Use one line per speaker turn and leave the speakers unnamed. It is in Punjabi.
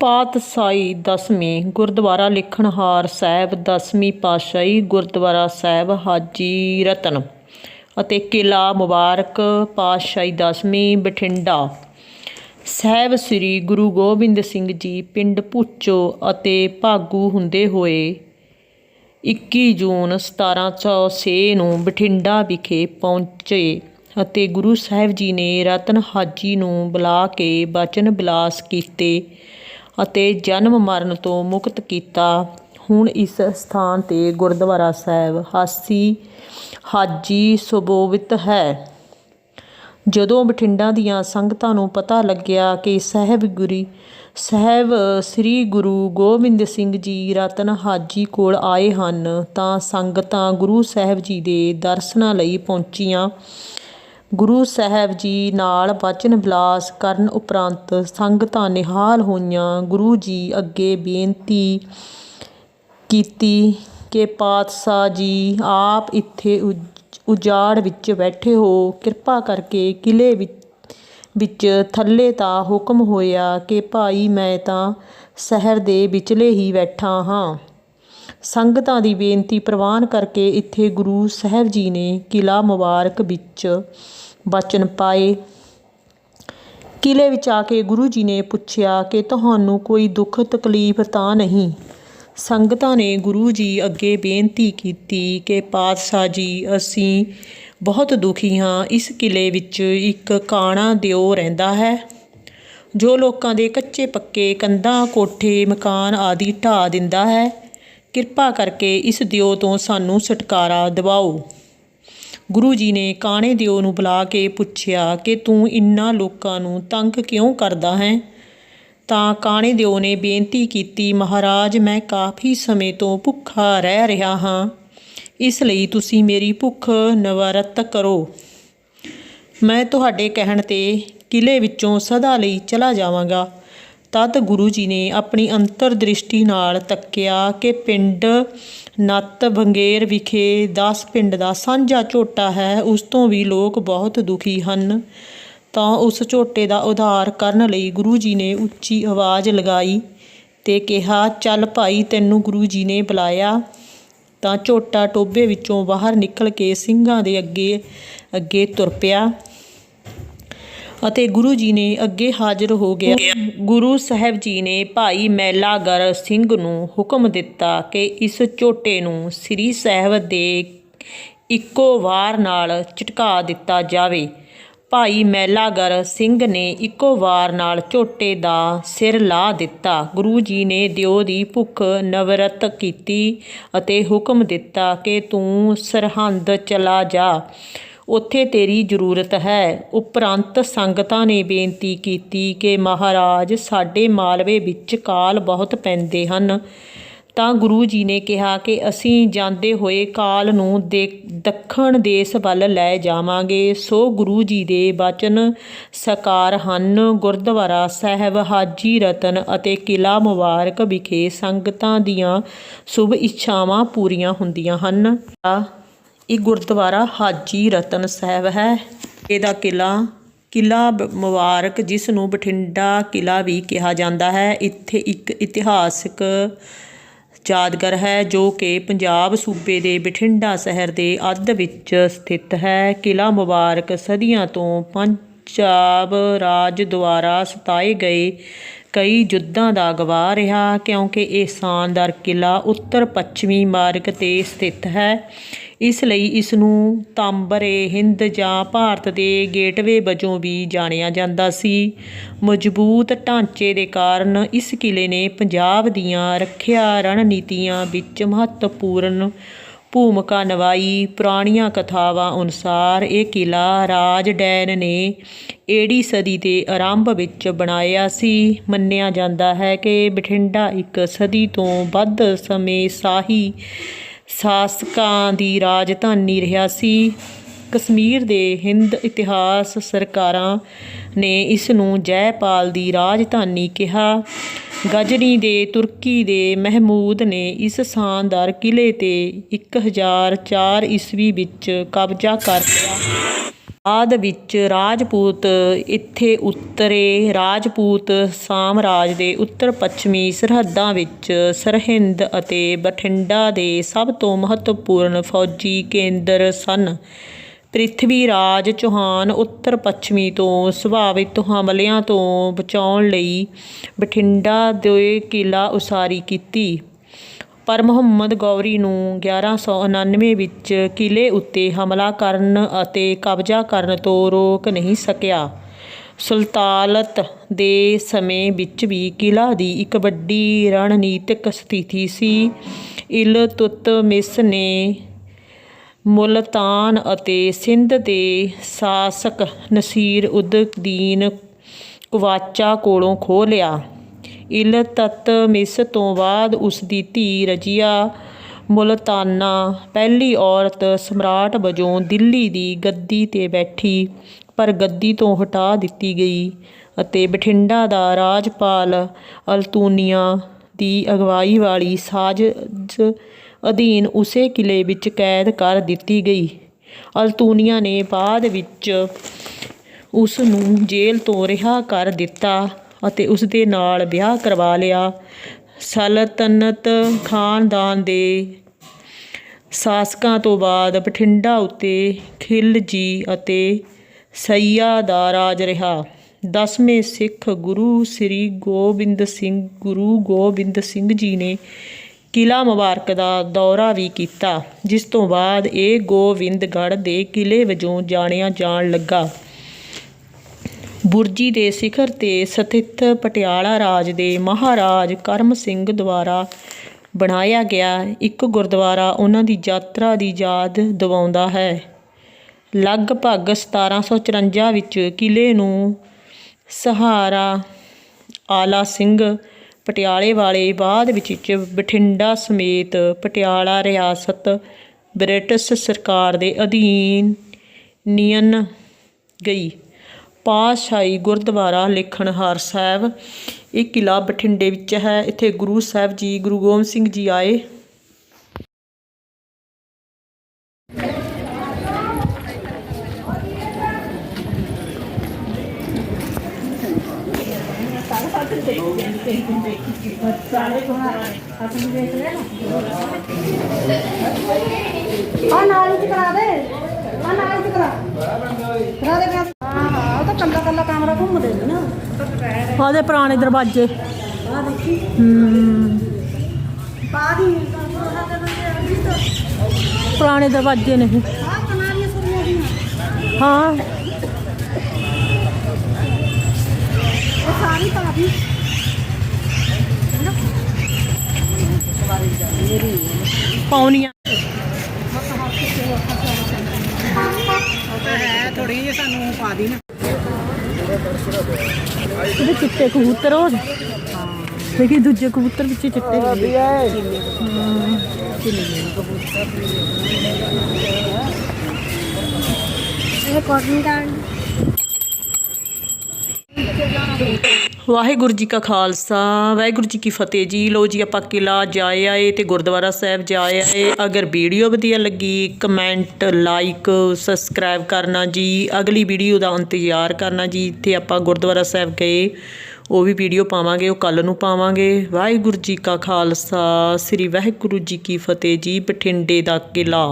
ਪਾਤਸ਼ਾਹੀ ਦਸਵੀਂ ਗੁਰਦੁਆਰਾ ਲਿਖਣਹਾਰ ਸਾਹਿਬ, ਦਸਵੀਂ ਪਾਤਸ਼ਾਹੀ ਗੁਰਦੁਆਰਾ ਸਾਹਿਬ, ਹਾਜੀ ਰਤਨ ਅਤੇ ਕਿਲ੍ਹਾ ਮੁਬਾਰਕ, ਪਾਤਸ਼ਾਹੀ ਦਸਵੀਂ ਬਠਿੰਡਾ। ਸਾਹਿਬ ਸ੍ਰੀ ਗੁਰੂ ਗੋਬਿੰਦ ਸਿੰਘ ਜੀ ਪਿੰਡ ਭੁੱਚੋ ਅਤੇ ਭਾਗੂ ਹੁੰਦੇ ਹੋਏ 21 ਜੂਨ 1706 ਨੂੰ ਬਠਿੰਡਾ ਵਿਖੇ ਪਹੁੰਚੇ ਅਤੇ ਗੁਰੂ ਸਾਹਿਬ ਜੀ ਨੇ ਰਤਨ ਹਾਜੀ ਨੂੰ ਬੁਲਾ ਕੇ ਬਚਨ ਬਿਲਾਸ ਕੀਤੇ। ਅਤੇ ਜਨਮ ਮਰਨ ਤੋਂ ਮੁਕਤ ਕੀਤਾ। ਹੁਣ ਇਸ ਸਥਾਨ ਤੇ ਗੁਰਦੁਆਰਾ ਸਾਹਿਬ ਹਾਸੀ ਹਾਜੀ ਸੁਬੋਵਿਤ ਹੈ। ਜਦੋਂ ਬਠਿੰਡਾ ਦੀਆਂ ਸੰਗਤਾਂ ਨੂੰ ਪਤਾ ਲੱਗਿਆ ਕਿ ਸਾਹਿਬ ਗੁਰੀ, ਸਾਹਿਬ ਸ੍ਰੀ ਗੁਰੂ ਗੋਬਿੰਦ ਸਿੰਘ ਜੀ ਰਤਨ ਹਾਜੀ ਕੋਲ ਆਏ ਹਨ, ਤਾਂ ਸੰਗਤਾਂ ਗੁਰੂ ਸਾਹਿਬ ਜੀ ਦੇ ਦਰਸ਼ਨਾਂ ਲਈ ਪਹੁੰਚੀਆਂ। ਗੁਰੂ ਸਾਹਿਬ ਜੀ ਨਾਲ ਵਚਨ ਬਿਲਾਸ ਕਰਨ ਉਪਰੰਤ ਸੰਗਤਾਂ ਨਿਹਾਲ ਹੋਈਆਂ। ਗੁਰੂ ਜੀ ਅੱਗੇ ਬੇਨਤੀ ਕੀਤੀ ਕਿ ਪਾਤਸ਼ਾਹ ਜੀ, ਆਪ ਇੱਥੇ ਉਜ- ਉਜਾੜ ਵਿੱਚ ਬੈਠੇ ਹੋ। ਕਿਰਪਾ ਕਰਕੇ ਕਿਲੇ ਵਿੱਚ ਵਿੱਚ ਥੱਲੇ ਤਾਂ ਹੁਕਮ ਹੋਇਆ ਕਿ ਭਾਈ ਮੈਂ ਤਾਂ ਸ਼ਹਿਰ ਦੇ ਵਿਚਲੇ ਹੀ ਬੈਠਾ ਹਾਂ। ਸੰਗਤਾਂ ਦੀ ਬੇਨਤੀ ਪ੍ਰਵਾਨ ਕਰਕੇ ਇੱਥੇ ਗੁਰੂ ਸਾਹਿਬ ਜੀ ਨੇ ਕਿਲਾ ਮੁਬਾਰਕ ਵਿੱਚ ਬਚਨ ਪਾਏ। ਕਿਲੇ ਵਿੱਚ ਆ ਕੇ ਗੁਰੂ ਜੀ ਨੇ ਪੁੱਛਿਆ ਕਿ ਤੁਹਾਨੂੰ ਕੋਈ ਦੁੱਖ ਤਕਲੀਫ ਤਾਂ ਨਹੀਂ? ਸੰਗਤਾਂ ਨੇ ਗੁਰੂ ਜੀ ਅੱਗੇ ਬੇਨਤੀ ਕੀਤੀ ਕਿ ਪਾਤਸ਼ਾਹ ਜੀ, ਅਸੀਂ ਬਹੁਤ ਦੁਖੀ ਹਾਂ, ਇਸ ਕਿਲੇ ਵਿੱਚ ਇੱਕ ਕਾਣਾ ਦਿਓ ਰਹਿੰਦਾ ਹੈ। ਜੋ ਲੋਕਾਂ ਦੇ ਕੱਚੇ ਪੱਕੇ ਕੰਧਾਂ, ਕੋਠੇ, ਮਕਾਨ ਆਦਿ ਢਾ ਦਿੰਦਾ ਹੈ। ਕਿਰਪਾ ਕਰਕੇ ਇਸ ਦਿਓ ਤੋਂ ਸਾਨੂੰ ਛੁਟਕਾਰਾ ਦਿਵਾਓ। ਗੁਰੂ ਜੀ ਨੇ ਕਾਣੇ ਦਿਓ ਨੂੰ ਬੁਲਾ ਕੇ ਪੁੱਛਿਆ ਕਿ ਤੂੰ ਇਨ੍ਹਾਂ ਲੋਕਾਂ ਨੂੰ ਤੰਗ ਕਿਉਂ ਕਰਦਾ ਹੈ? ਤਾਂ ਕਾਣੇ ਦਿਓ ਨੇ ਬੇਨਤੀ ਕੀਤੀ, ਮਹਾਰਾਜ, ਮੈਂ ਕਾਫੀ ਸਮੇਂ ਤੋਂ ਭੁੱਖਾ ਰਹਿ ਰਿਹਾ ਹਾਂ। ਇਸ ਲਈ ਤੁਸੀਂ ਮੇਰੀ ਭੁੱਖ ਨਿਵਾਰਤ ਕਰੋ। ਮੈਂ ਤੁਹਾਡੇ ਕਹਿਣ ਤੇ ਕਿਲੇ ਵਿੱਚੋਂ ਸਦਾ ਲਈ ਚਲਾ ਜਾਵਾਂਗਾ। ਤਦ ਗੁਰੂ ਜੀ ਨੇ ਆਪਣੀ ਅੰਤਰ ਦ੍ਰਿਸ਼ਟੀ ਨਾਲ ਤੱਕਿਆ ਕਿ ਪਿੰਡ ਨੱਤ ਬੰਗੇਰ ਵਿਖੇ 10 ਪਿੰਡ ਦਾ ਸਾਂਝਾ ਝੋਟਾ ਹੈ, ਉਸ ਤੋਂ ਵੀ ਲੋਕ ਬਹੁਤ ਦੁਖੀ ਹਨ। ਤਾਂ ਉਸ ਝੋਟੇ ਦਾ ਉਧਾਰ ਕਰਨ ਲਈ ਗੁਰੂ ਜੀ ਨੇ ਉੱਚੀ ਆਵਾਜ਼ ਲਗਾਈ ਤੇ ਕਿਹਾ, ਚੱਲ ਭਾਈ, ਤੈਨੂੰ ਗੁਰੂ ਜੀ ਨੇ ਬੁਲਾਇਆ। ਤਾਂ ਝੋਟਾ ਟੋਬੇ ਵਿੱਚੋਂ ਬਾਹਰ ਨਿਕਲ ਕੇ ਸਿੰਘਾਂ ਦੇ ਅੱਗੇ ਅੱਗੇ ਤੁਰ ਪਿਆ। ਅਤੇ ਗੁਰੂ ਜੀ ਨੇ ਅੱਗੇ ਹਾਜ਼ਰ ਹੋ ਗਿਆ। ਗੁਰੂ ਸਾਹਿਬ ਜੀ ਨੇ ਭਾਈ ਮੈਲਾਗਰ ਸਿੰਘ ਨੂੰ ਹੁਕਮ ਦਿੱਤਾ ਕਿ ਇਸ ਝੋਟੇ ਨੂੰ ਸ੍ਰੀ ਸਾਹਿਬ ਦੇ ਇੱਕੋ ਵਾਰ ਨਾਲ ਝਟਕਾ ਦਿੱਤਾ ਜਾਵੇ। ਭਾਈ ਮੈਲਾਗਰ ਸਿੰਘ ਨੇ ਇੱਕੋ ਵਾਰ ਨਾਲ ਝੋਟੇ ਦਾ ਸਿਰ ਲਾ ਦਿੱਤਾ। ਗੁਰੂ ਜੀ ਨੇ ਦਿਓ ਦੀ ਭੁੱਖ ਨਵਰਤ ਕੀਤੀ ਅਤੇ ਹੁਕਮ ਦਿੱਤਾ ਕਿ ਤੂੰ ਸਰਹੰਦ ਚਲਾ ਜਾ। ਉੱਥੇ ਤੇਰੀ ਜ਼ਰੂਰਤ ਹੈ। ਉਪਰੰਤ ਸੰਗਤਾਂ ਨੇ ਬੇਨਤੀ ਕੀਤੀ ਕਿ ਮਹਾਰਾਜ, ਸਾਡੇ ਮਾਲਵੇ ਵਿੱਚ ਕਾਲ ਬਹੁਤ ਪੈਂਦੇ ਹਨ। ਤਾਂ ਗੁਰੂ ਜੀ ਨੇ ਕਿਹਾ ਕਿ ਅਸੀਂ ਜਾਂਦੇ ਹੋਏ ਕਾਲ ਨੂੰ ਦੇ ਦੱਖਣ ਦੇਸ਼ ਵੱਲ ਲੈ ਜਾਵਾਂਗੇ। ਸੋ ਗੁਰੂ ਜੀ ਦੇ ਬਚਨ ਸਕਾਰ ਹਨ। ਗੁਰਦੁਆਰਾ ਸਾਹਿਬ, ਹਾਜੀ ਰਤਨ ਅਤੇ ਕਿਲਾ ਮੁਬਾਰਕ ਵਿਖੇ ਸੰਗਤਾਂ ਦੀਆਂ ਸ਼ੁਭ ਇੱਛਾਵਾਂ ਪੂਰੀਆਂ ਹੁੰਦੀਆਂ ਹਨ। ਇਹ ਗੁਰਦੁਆਰਾ ਹਾਜੀ ਰਤਨ ਸਾਹਿਬ ਹੈ। ਇਹਦਾ ਕਿਲਾ ਕਿਲਾ ਬ- ਮੁਬਾਰਕ, ਜਿਸ ਨੂੰ ਬਠਿੰਡਾ ਕਿਲਾ ਵੀ ਕਿਹਾ ਜਾਂਦਾ ਹੈ। ਇੱਥੇ ਇੱਕ ਇਤਿਹਾਸਕ ਯਾਦਗਾਰ ਹੈ, ਜੋ ਕਿ ਪੰਜਾਬ ਸੂਬੇ ਦੇ ਬਠਿੰਡਾ ਸ਼ਹਿਰ ਦੇ ਅੱਧ ਵਿੱਚ ਸਥਿਤ ਹੈ। ਕਿਲਾ ਮੁਬਾਰਕ ਸਦੀਆਂ ਤੋਂ ਪੰਜਾਬ ਰਾਜ ਦੁਆਰਾ ਸਤਾਏ ਗਏ ਕਈ ਯੁੱਧਾਂ ਦਾ ਗਵਾਹ ਰਿਹਾ, ਕਿਉਂਕਿ ਇਹ ਸ਼ਾਨਦਾਰ ਕਿਲਾ ਉੱਤਰ ਪੱਛਮੀ ਮਾਰਗ ਤੇ ਸਥਿਤ ਹੈ। ਇਸ ਲਈ ਇਸ ਨੂੰ ਤਾਂਬਰੇ, ਹਿੰਦ ਜਾਂ ਭਾਰਤ ਦੇ ਗੇਟਵੇ ਵਜੋਂ ਵੀ ਜਾਣਿਆ ਜਾਂਦਾ ਸੀ। ਮਜ਼ਬੂਤ ਢਾਂਚੇ ਦੇ ਕਾਰਨ ਇਸ ਕਿਲੇ ਨੇ ਪੰਜਾਬ ਦੀਆਂ ਰੱਖਿਆ ਰਣਨੀਤੀਆਂ ਵਿੱਚ ਮਹੱਤਵਪੂਰਨ ਭੂਮਿਕਾ ਨਿਭਾਈ। ਪੁਰਾਣੀਆਂ ਕਥਾਵਾਂ ਅਨੁਸਾਰ ਇਹ ਕਿਲਾ ਰਾਜ ਡੈਨ ਨੇ ਏੜੀ ਸਦੀ ਦੇ ਆਰੰਭ ਵਿੱਚ ਬਣਾਇਆ ਸੀ। ਮੰਨਿਆ ਜਾਂਦਾ ਹੈ ਕਿ ਬਠਿੰਡਾ ਇੱਕ ਸਦੀ ਤੋਂ ਵੱਧ ਸਮੇਂ ਸ਼ਾਹੀ ਸ਼ਾਸਕਾਂ ਦੀ ਰਾਜਧਾਨੀ ਰਿਹਾ ਸੀ। ਕਸ਼ਮੀਰ ਦੇ ਹਿੰਦ ਇਤਿਹਾਸ ਸਰਕਾਰਾਂ ਨੇ ਇਸ ਨੂੰ ਜੈਪਾਲ ਦੀ ਰਾਜਧਾਨੀ ਕਿਹਾ। ਗਜਨੀ ਦੇ ਤੁਰਕੀ ਦੇ ਮਹਿਮੂਦ ਨੇ ਇਸ ਸ਼ਾਨਦਾਰ ਕਿਲੇ ਤੇ 1004 ਈਸਵੀ ਵਿੱਚ ਕਬਜ਼ਾ ਕਰ ਲਿਆ। ਬਾਅਦ ਵਿੱਚ ਰਾਜਪੂਤ ਇੱਥੇ ਉਤਰੇ। ਰਾਜਪੂਤ ਸਾਮਰਾਜ ਦੇ ਉੱਤਰ ਪੱਛਮੀ ਸਰਹੱਦਾਂ ਵਿੱਚ ਸਰਹਿੰਦ ਅਤੇ ਬਠਿੰਡਾ ਦੇ ਸਭ ਤੋਂ ਮਹੱਤਵਪੂਰਨ ਫੌਜੀ ਕੇਂਦਰ ਸਨ। ਪ੍ਰਿਥਵੀ ਰਾਜ ਚੌਹਾਨ ਉੱਤਰ ਪੱਛਮੀ ਤੋਂ ਸੁਭਾਵਿਤ ਹਮਲਿਆਂ ਤੋਂ ਬਚਾਉਣ ਲਈ ਬਠਿੰਡਾ ਦੇ ਕਿਲ੍ਹਾ ਉਸਾਰੀ ਕੀਤੀ। ਪਰ ਮੁਹੰਮਦ ਗੌਰੀ ਨੂੰ 1199 ਵਿੱਚ ਕਿਲ੍ਹੇ ਉੱਤੇ ਹਮਲਾ ਕਰਨ ਅਤੇ ਕਬਜ਼ਾ ਕਰਨ ਤੋਂ ਰੋਕ ਨਹੀਂ ਸਕਿਆ। ਸੁਲਤਾਨਤ ਦੇ ਸਮੇਂ ਵਿੱਚ ਵੀ ਕਿਲ੍ਹਾ ਦੀ ਇੱਕ ਵੱਡੀ ਰਣਨੀਤਿਕ ਸਥਿਤੀ ਸੀ। ਇਲਤੁਤਮਿਸ ਨੇ ਮੁਲਤਾਨ ਅਤੇ ਸਿੰਧ ਦੇ ਸ਼ਾਸਕ ਨਸੀਰ ਉਦ ਦੀਨ ਕੁਵਾਚਾ ਕੋਲੋਂ ਖੋਹ ਲਿਆ। ਇਲ ਤੱਤ ਮਿਸ ਤੋਂ ਬਾਅਦ ਉਸ ਦੀ ਧੀ ਰਜੀਆ ਮੁਲਤਾਨਾ ਪਹਿਲੀ ਔਰਤ ਸਮਰਾਟ ਵਜੋਂ ਦਿੱਲੀ ਦੀ ਗੱਦੀ ਤੇ ਬੈਠੀ, ਪਰ ਗੱਦੀ ਤੋਂ ਹਟਾ ਦਿੱਤੀ ਗਈ ਅਤੇ ਬਠਿੰਡਾ ਦਾ ਰਾਜਪਾਲ ਅਲਤੂਨੀਆ ਦੀ ਅਗਵਾਈ ਵਾਲੀ ਸਾਜ਼ਸ਼ ਅਧੀਨ ਉਸੇ ਕਿਲ੍ਹੇ ਵਿੱਚ ਕੈਦ ਕਰ ਦਿੱਤੀ ਗਈ। ਅਲਤੂਨੀਆ ਨੇ ਬਾਅਦ ਵਿੱਚ ਉਸ ਨੂੰ ਜੇਲ੍ਹ ਤੋਂ ਰਿਹਾ ਕਰ ਦਿੱਤਾ। ਅਤੇ ਉਸ ਦੇ ਨਾਲ ਵਿਆਹ ਕਰਵਾ ਲਿਆ। ਸਲਤਨਤ ਖਾਨਦਾਨ ਦੇ ਸ਼ਾਸਕਾਂ ਤੋਂ ਬਾਅਦ ਬਠਿੰਡਾ ਉੱਤੇ ਖਿਲਜੀ ਅਤੇ ਸਈਆ ਦਾ ਰਾਜ ਰਿਹਾ। ਦਸਵੇਂ ਸਿੱਖ ਗੁਰੂ ਸ੍ਰੀ ਗੋਬਿੰਦ ਸਿੰਘ, ਗੁਰੂ ਗੋਬਿੰਦ ਸਿੰਘ ਜੀ ਨੇ ਕਿਲ੍ਹਾ ਮੁਬਾਰਕ ਦਾ ਦੌਰਾ ਵੀ ਕੀਤਾ, ਜਿਸ ਤੋਂ ਬਾਅਦ ਇਹ ਗੋਬਿੰਦਗੜ੍ਹ ਦੇ ਕਿਲ੍ਹੇ ਵਜੋਂ ਜਾਣਿਆ ਜਾਣ ਲੱਗਾ। ਬੁਰਜੀ ਦੇ ਸਿਖਰ ਤੇ ਸਥਿਤ ਪਟਿਆਲਾ ਰਾਜ ਦੇ ਮਹਾਰਾਜ ਕਰਮ ਸਿੰਘ ਦੁਆਰਾ ਬਣਾਇਆ ਗਿਆ ਇੱਕ ਗੁਰਦੁਆਰਾ ਉਹਨਾਂ ਦੀ ਯਾਤਰਾ ਦੀ ਯਾਦ ਦਿਵਾਉਂਦਾ ਹੈ। ਲਗਭਗ 1754 ਵਿੱਚ ਕਿਲ੍ਹੇ ਨੂੰ ਸਹਾਰਾ ਆਲਾ ਸਿੰਘ ਪਟਿਆਲੇ ਵਾਲੇ ਬਾਅਦ ਵਿੱਚ ਬਠਿੰਡਾ ਸਮੇਤ ਪਟਿਆਲਾ ਰਿਆਸਤ ਬ੍ਰਿਟਿਸ਼ ਸਰਕਾਰ ਦੇ ਅਧੀਨ ਨਿਯਨ ਗਈ। ਪਾਤਸ਼ਾਹੀ ਗੁਰਦੁਆਰਾ ਲੇਖਣਹਾਰ ਸਾਹਿਬ। ਇਹ ਕਿਲ੍ਹਾ ਬਠਿੰਡੇ ਵਿੱਚ ਹੈ। ਇੱਥੇ ਗੁਰੂ ਸਾਹਿਬ ਜੀ, ਗੁਰੂ ਗੋਬਿੰਦ ਸਿੰਘ ਜੀ ਆਏ।
ਆ ਨਾਲ ਚ ਕਰਾ ਦੇ। ਆ ਨਾਲ ਚ ਕਰਾ। ਕਰਾ ਦੇ ਕੱਲਾ ਕੱਲਾ ਕੈਮਰਾ ਘੁੰਮਦੇ ਨੇ। ਨਾ
ਆਦੇ ਪੁਰਾਣੇ ਦਰਵਾਜ਼ੇ।
ਆ ਦੇਖੀ।
ਹੂੰ।
ਦੀ ਦੇ ਬੰਦੇ
ਪੁਰਾਣੇ ਦਰਵਾਜ਼ੇ ਨੇ ਇਹ।
ਆ ਕਨਾਰੀਆਂ ਸੁਣੀਆਂ ਦੀਆਂ
ਹਾਂ।
ਉਹ ਸਾਰੀ ਦੀ ਹੈ ਥੋੜੀ ਜਿਹੀ ਸਾਨੂੰ ਪਾ ਦੀ ਨਾ।
ਇਹਦੇ ਚਿੱਟੇ ਕਬੂਤਰ ਹੋ ਦੇਖੀ ਦੂਜੇ ਕਬੂਤਰ ਵਿੱਚ ਚਿੱਟੇ
ਇਹ ਕਾਟਨ ਕਾਰਡ
ਵਾਹਿਗੁਰੂ ਜੀ ਕਾ ਖਾਲਸਾ, ਵਾਹਿਗੁਰੂ ਜੀ ਕੀ ਫਤਿਹ ਜੀ। ਲੋ ਜੀ, ਆਪਾਂ ਕਿਲਾ ਜਾਏ ਆਏ ਤੇ ਗੁਰਦੁਆਰਾ ਸਾਹਿਬ ਜਾਏ ਆਏ। ਅਗਰ ਵੀਡੀਓ ਵਧੀਆ ਲੱਗੀ, ਕਮੈਂਟ, ਲਾਈਕ, ਸਬਸਕ੍ਰਾਈਬ ਕਰਨਾ ਜੀ। ਅਗਲੀ ਵੀਡੀਓ ਦਾ ਇੰਤਜ਼ਾਰ ਕਰਨਾ ਜੀ। ਤੇ ਆਪਾਂ ਗੁਰਦੁਆਰਾ ਸਾਹਿਬ ਗਏ, ਉਹ ਵੀ ਵੀਡੀਓ ਪਾਵਾਂਗੇ, ਉਹ ਕੱਲ ਨੂੰ ਪਾਵਾਂਗੇ। ਵਾਹਿਗੁਰੂ ਜੀ ਕਾ ਖਾਲਸਾ, ਸ੍ਰੀ ਵਾਹਿਗੁਰੂ ਜੀ ਕੀ ਫਤਿਹ ਜੀ, ਬਠਿੰਡੇ ਦਾ ਕਿਲਾ